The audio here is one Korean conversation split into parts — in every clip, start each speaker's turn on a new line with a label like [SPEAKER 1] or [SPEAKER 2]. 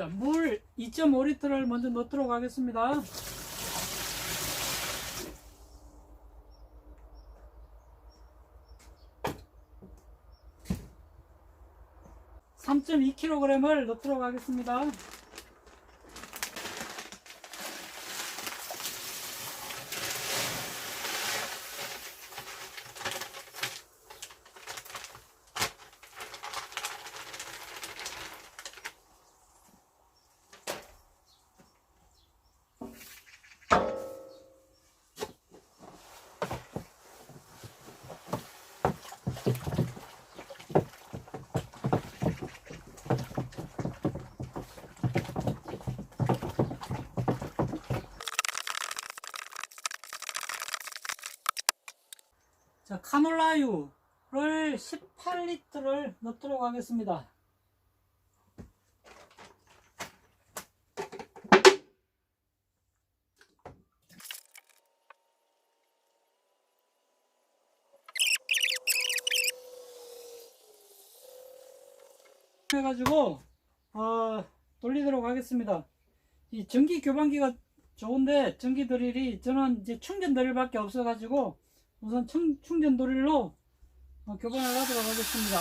[SPEAKER 1] 자, 물 2.5리터를 먼저 넣도록 하겠습니다. (3.2kg을) 넣도록 하겠습니다. 카놀라유를 18리터를 넣도록 하겠습니다. 해가지고 어, 돌리도록 하겠습니다. 이 전기 교반기가 좋은데 전기 드릴이 저는 이제 충전 드릴밖에 없어가지고 우선 충, 충전 드릴로 어, 교반을 하도록 하겠습니다.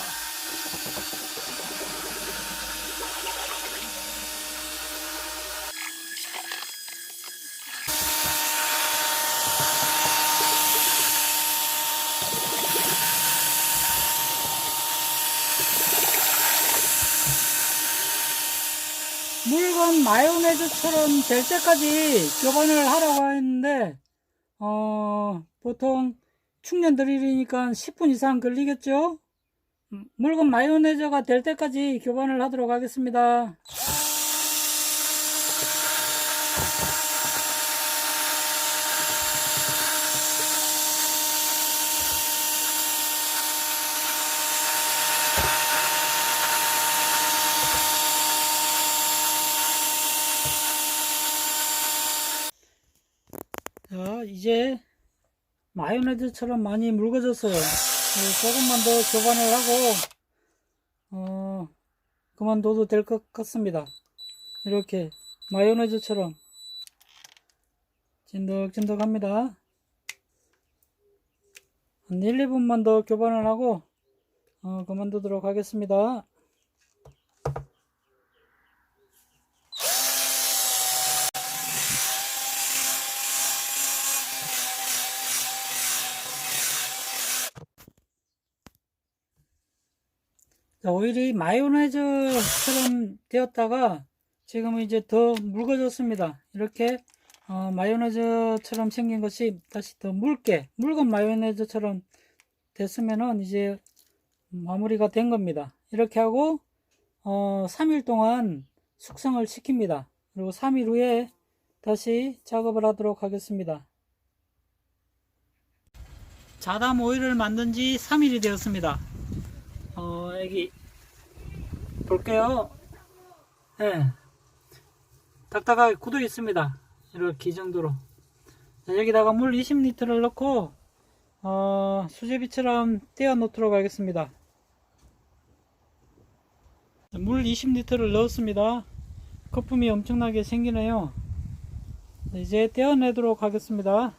[SPEAKER 1] 물건 마요네즈처럼 될 때까지 교반을 하라고 했는데 어, 보통 충전 드릴이니까 10분 이상 걸리겠죠? 음, 물건 마요네즈가 될 때까지 교반을 하도록 하겠습니다. 자, 이제 마요네즈처럼 많이 묽어졌어요. 네, 조금만 더 교반을 하고, 어, 그만둬도 될 것 같습니다. 이렇게 마요네즈처럼 찐득찐득합니다. 한 1, 2분만 더 교반을 하고, 어, 그만두도록 하겠습니다. 자, 오일이 마요네즈처럼 되었다가 지금은 이제 더 묽어졌습니다. 이렇게 어, 마요네즈처럼 생긴 것이 다시 더 묽게 묽은 마요네즈처럼 됐으면은 이제 마무리가 된 겁니다. 이렇게 하고 어, 3일 동안 숙성을 시킵니다. 그리고 3일 후에 다시 작업을 하도록 하겠습니다. 자담 오일을 만든 지 3일이 되었습니다. 어, 여기 볼게요. 예. 네. 딱딱하게 굳어 있습니다. 이렇게 이 정도로. 자, 여기다가 물 20리터를 넣고 어, 수제비처럼 떼어 놓도록 하겠습니다. 물 20리터를 넣었습니다. 거품이 엄청나게 생기네요. 이제 떼어내도록 하겠습니다.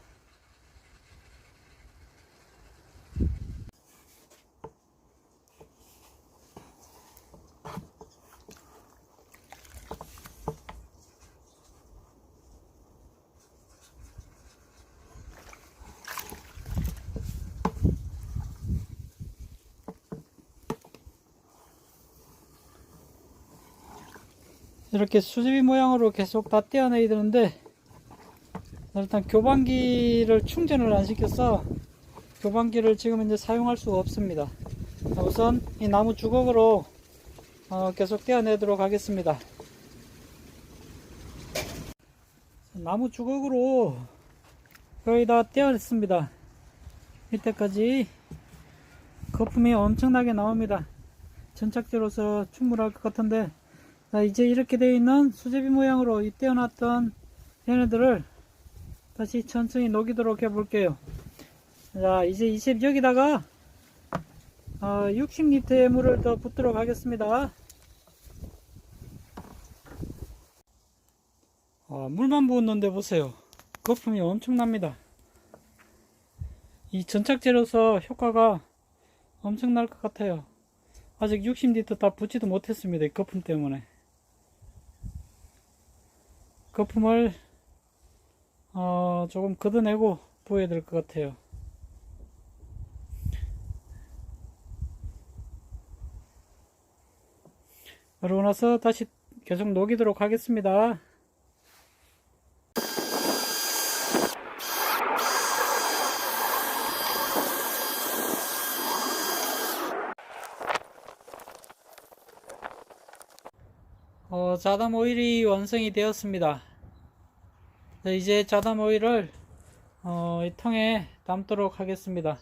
[SPEAKER 1] 이렇게 수제비 모양으로 계속 다 떼어내야 되는데 일단 교반기를 충전을 안 시켜서 교반기를 지금 이제 사용할 수가 없습니다. 우선 이 나무 주걱으로 어 계속 떼어내도록 하겠습니다. 나무 주걱으로 거의 다 떼어냈습니다. 이때까지 거품이 엄청나게 나옵니다. 전착제로서 충분할 것 같은데 자, 이제 이렇게 되어 있는 수제비 모양으로 이 떼어놨던 얘네들을 다시 천천히 녹이도록 해볼게요. 자, 이제 이제 여기다가 어, 60리터의 물을 더 붓도록 하겠습니다. 아, 물만 부었는데 보세요. 거품이 엄청납니다. 이 전착제로서 효과가 엄청날 것 같아요. 아직 60리터 다 붓지도 못했습니다. 이 거품 때문에. 거품을 어, 조금 걷어내고 부어야 될 것 같아요. 그러고 나서 다시 계속 녹이도록 하겠습니다. 어, 자담 오일이 완성이 되었습니다. 자, 이제 자담 오일을 어, 이 통에 담도록 하겠습니다.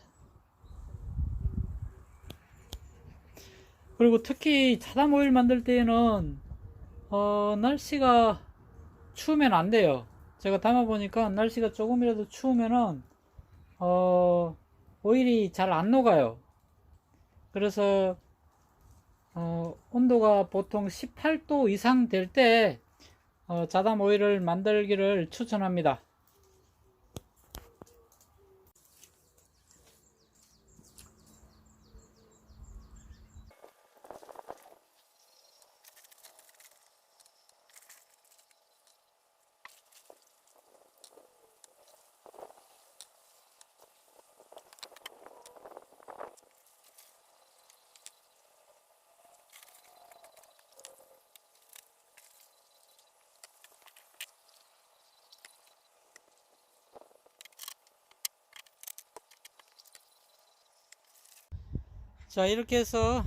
[SPEAKER 1] 그리고 특히 자담 오일 만들 때에는 어, 날씨가 추우면 안 돼요. 제가 담아 보니까 날씨가 조금이라도 추우면은 어, 오일이 잘 안 녹아요. 그래서 어, 온도가 보통 18도 이상 될때 어, 자담 오일을 만들기를 추천합니다. 자 이렇게 해서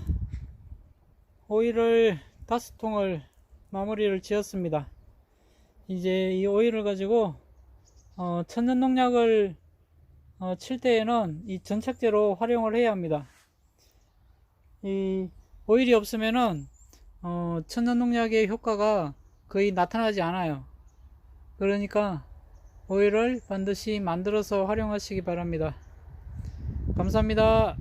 [SPEAKER 1] 오일을 다섯 통을 마무리를 지었습니다. 이제 이 오일을 가지고 어, 천연 농약을 어, 칠 때에는 이 전착제로 활용을 해야 합니다. 이 오일이 없으면은 어, 천연 농약의 효과가 거의 나타나지 않아요. 그러니까 오일을 반드시 만들어서 활용하시기 바랍니다. 감사합니다